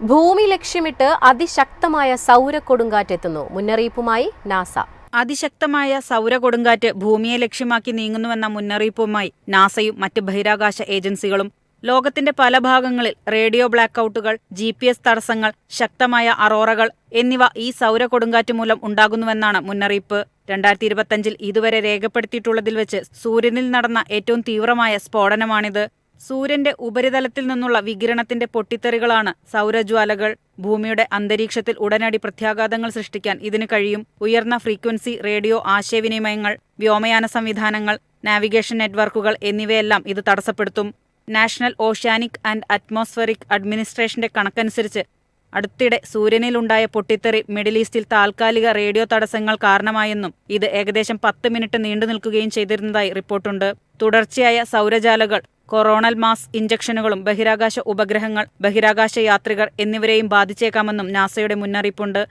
ഭൂമി ലക്ഷ്യമിട്ട് അതിശക്തമായ സൗര കൊടുങ്കാറ്റെത്തുന്നു. മുന്നറിയിപ്പുമായി നാസ. അതിശക്തമായ സൗര കൊടുങ്കാറ്റ് ഭൂമിയെ ലക്ഷ്യമാക്കി നീങ്ങുന്നുവെന്ന മുന്നറിയിപ്പുമായി നാസയും മറ്റ് ബഹിരാകാശ ഏജൻസികളും ലോകത്തിന്റെ പല ഭാഗങ്ങളിൽ റേഡിയോ ബ്ലാക്കൌട്ടുകൾ ജി പി എസ് തടസ്സങ്ങൾ ശക്തമായ അറോറകൾ എന്നിവ ഈ സൗര കൊടുങ്കാറ്റ് മൂലം ഉണ്ടാകുന്നുവെന്നാണ് മുന്നറിയിപ്പ്. രണ്ടായിരത്തി ഇരുപത്തഞ്ചിൽ ഇതുവരെ രേഖപ്പെടുത്തിയിട്ടുള്ളതിൽ വെച്ച് സൂര്യനിൽ നടന്ന ഏറ്റവും തീവ്രമായ സ്ഫോടനമാണിത്. സൂര്യന്റെ ഉപരിതലത്തിൽ നിന്നുള്ള വികിരണത്തിന്റെ പൊട്ടിത്തെറികളാണ് സൗരജ്വാലകൾ. ഭൂമിയുടെ അന്തരീക്ഷത്തിൽ ഉടനടി പ്രത്യാഘാതങ്ങൾ സൃഷ്ടിക്കാൻ ഇതിന് കഴിയും. ഉയർന്ന ഫ്രീക്വൻസി റേഡിയോ ആശയവിനിമയങ്ങൾ വ്യോമയാന സംവിധാനങ്ങൾ നാവിഗേഷൻ നെറ്റ്വർക്കുകൾ എന്നിവയെല്ലാം ഇത് തടസ്സപ്പെടുത്തും. നാഷണൽ ഓഷ്യാനിക് ആൻഡ് അറ്റ്മോസ്ഫറിക് അഡ്മിനിസ്ട്രേഷന്റെ കണക്കനുസരിച്ച് അടുത്തിടെ സൂര്യനിലുണ്ടായ പൊട്ടിത്തെറി മിഡിൽ ഈസ്റ്റിൽ താൽക്കാലിക റേഡിയോ തടസ്സങ്ങൾ കാരണമായെന്നും ഇത് ഏകദേശം പത്ത് മിനിറ്റ് നീണ്ടു നിൽക്കുകയും ചെയ്തിരുന്നതായി റിപ്പോർട്ടുണ്ട്. തുടർച്ചയായ സൗരജാലകൾ കൊറോണൽ മാസ് ഇഞ്ചക്ഷനുകളും ബഹിരാകാശ ഉപഗ്രഹങ്ങൾ ബഹിരാകാശ യാത്രികർ എന്നിവരെയും ബാധിച്ചേക്കാമെന്നും നാസയുടെ മുന്നറിയിപ്പുണ്ട്.